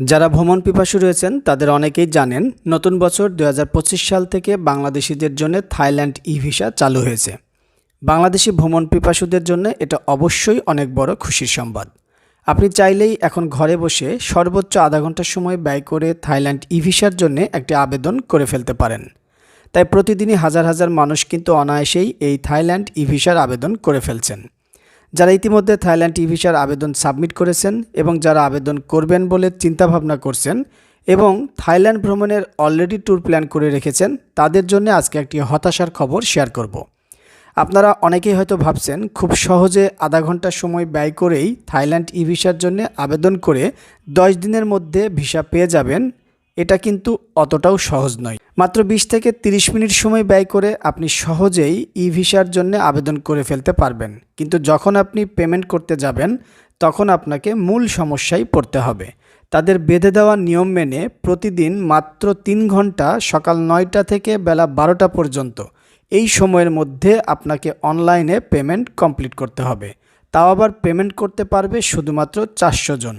যারা ভ্রমণ পিপাসু রয়েছেন, তাদের অনেকেই জানেন নতুন বছর দু হাজার পঁচিশ সাল থেকে বাংলাদেশিদের জন্য থাইল্যান্ড ই ভিসা চালু হয়েছে। বাংলাদেশি ভ্রমণ পিপাসুদের জন্য এটা অবশ্যই অনেক বড় খুশির সংবাদ আপনি চাইলেই এখন ঘরে বসে সর্বোচ্চ আধা ঘণ্টার সময় ব্যয় করে থাইল্যান্ড ই ভিসার জন্য একটি আবেদন করে ফেলতে পারেন। তাই প্রতিদিনই হাজার হাজার মানুষ কিন্তু অনায়াসেই এই থাইল্যান্ড ই ভিসার আবেদন করে ফেলছেন। যারা ইতিমধ্যে থাইল্যান্ড ই ভিসার আবেদন সাবমিট করেছেন এবং যারা আবেদন করবেন বলে চিন্তাভাবনা করছেন এবং থাইল্যান্ড ভ্রমণের অলরেডি ট্যুর প্ল্যান করে রেখেছেন, তাদের জন্য আজকে একটি হতাশার খবর শেয়ার করব। আপনারা অনেকেই হয়তো ভাবছেন, খুব সহজে আধা ঘণ্টা সময় ব্যয় করেই থাইল্যান্ড ই ভিসার জন্য আবেদন করে দশ দিনের মধ্যে ভিসা পেয়ে যাবেন। এটা কিন্তু অতটাও সহজ নয়। মাত্র বিশ থেকে তিরিশ মিনিট সময় ব্যয় করে আপনি সহজেই ই ভিসার জন্য আবেদন করে ফেলতে পারবেন। কিন্তু যখন আপনি পেমেন্ট করতে যাবেন, তখন আপনাকে মূল সমস্যায় পড়তে হবে। তাদের বেঁধে দেওয়া নিয়ম মেনে প্রতিদিন মাত্র তিন ঘণ্টা সকাল নয়টা থেকে বেলা বারোটা পর্যন্ত। এই সময়ের মধ্যে আপনাকে অনলাইনে পেমেন্ট কমপ্লিট করতে হবে। তাও আবার পেমেন্ট করতে পারবে শুধুমাত্র চারশো জন।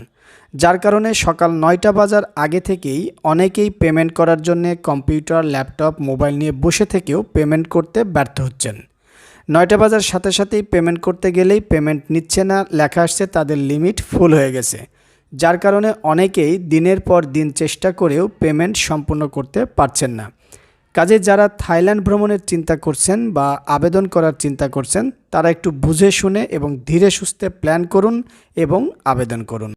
যার কারণে সকাল নয়টা বাজার আগে থেকেই অনেকেই পেমেন্ট করার জন্য কম্পিউটার, ল্যাপটপ, মোবাইল নিয়ে বসে থেকেও পেমেন্ট করতে ব্যর্থ হচ্ছেন। নয়টা বাজার সাথে সাথেই পেমেন্ট করতে গেলেই পেমেন্ট নিচ্ছে না, লেখা আসছে তাদের লিমিট ফুল হয়ে গেছে। যার কারণে অনেকেই দিনের পর দিন চেষ্টা করেও পেমেন্ট সম্পূর্ণ করতে পারছেন না। কাজে যারা থাইল্যান্ড ভ্রমণের চিন্তা করছেন বা আবেদন করার চিন্তা করছেন, তারা একটু বুঝে শুনে এবং ধীরে সুস্থে প্ল্যান করুন এবং আবেদন করুন।